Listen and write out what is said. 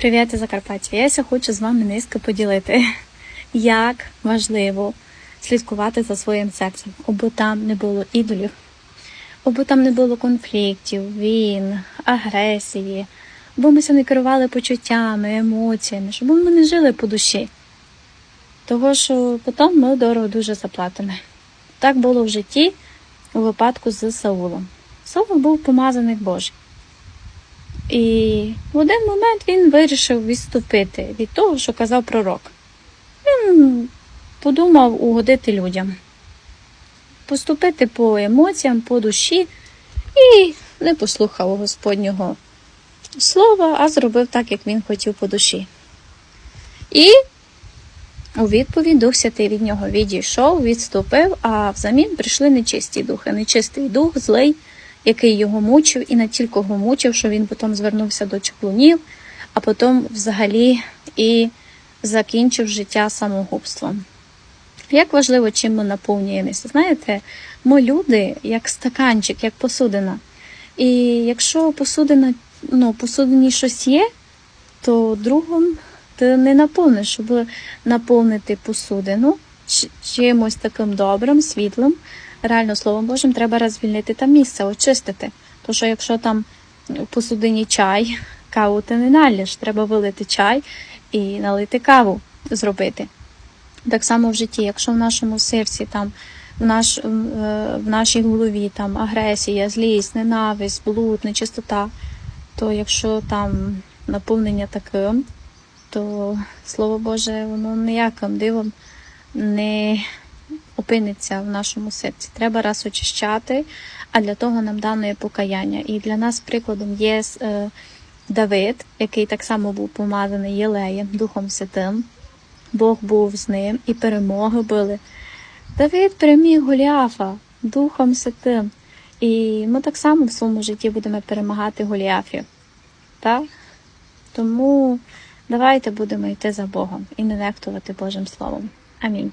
Привіт, Закарпаття! Я ся хочу з вами низько поділити, як важливо слідкувати за своїм серцем, аби там не було ідолів, аби там не було конфліктів, війн, агресії, бо ми не керували почуттями, емоціями, щоб ми не жили по душі. Того, що потім ми дорого дуже заплатимо. Так було в житті у випадку з Саулом. Саул був помазаний Божий. І в один момент він вирішив відступити від того, що казав пророк. Він подумав угодити людям, поступити по емоціям, по душі і не послухав Господнього слова, а зробив так, як він хотів по душі. І у відповідь Дух Святий від нього відійшов, відступив, а взамін прийшли нечисті духи. Нечистий дух, злий, який його мучив, і не тільки його мучив, що він потім звернувся до чаклунів, а потім взагалі і закінчив життя самогубством. Як важливо, чим ми наповнюємося? Знаєте, ми люди як стаканчик, як посудина. І якщо посудина, ну, посудині щось є, то другом ти не наповниш, щоб наповнити посудину чимось таким добрим, світлим. Реально, Словом Божим, треба розвільнити там місце, очистити. Тому що якщо там в посудині чай, каву ти не наліш, треба вилити чай і налити каву зробити. Так само в житті, якщо в нашому серці там в, наш, е, в нашій голові там агресія, злість, ненависть, блуд, нечистота, то якщо там наповнення таким, то слово Боже, воно ніяким дивом не опиниться в нашому серці. Треба раз очищати, а для того нам дано є покаяння. І для нас прикладом є е, Давид, який так само був помазаний Єлеєм, Духом Святим. Бог був з ним і перемоги були. Давид переміг Голіафа Духом Святим. І ми так само в своєму житті будемо перемагати Голіафів. Так? Тому давайте будемо йти за Богом і не нехтувати Божим Словом. Амінь.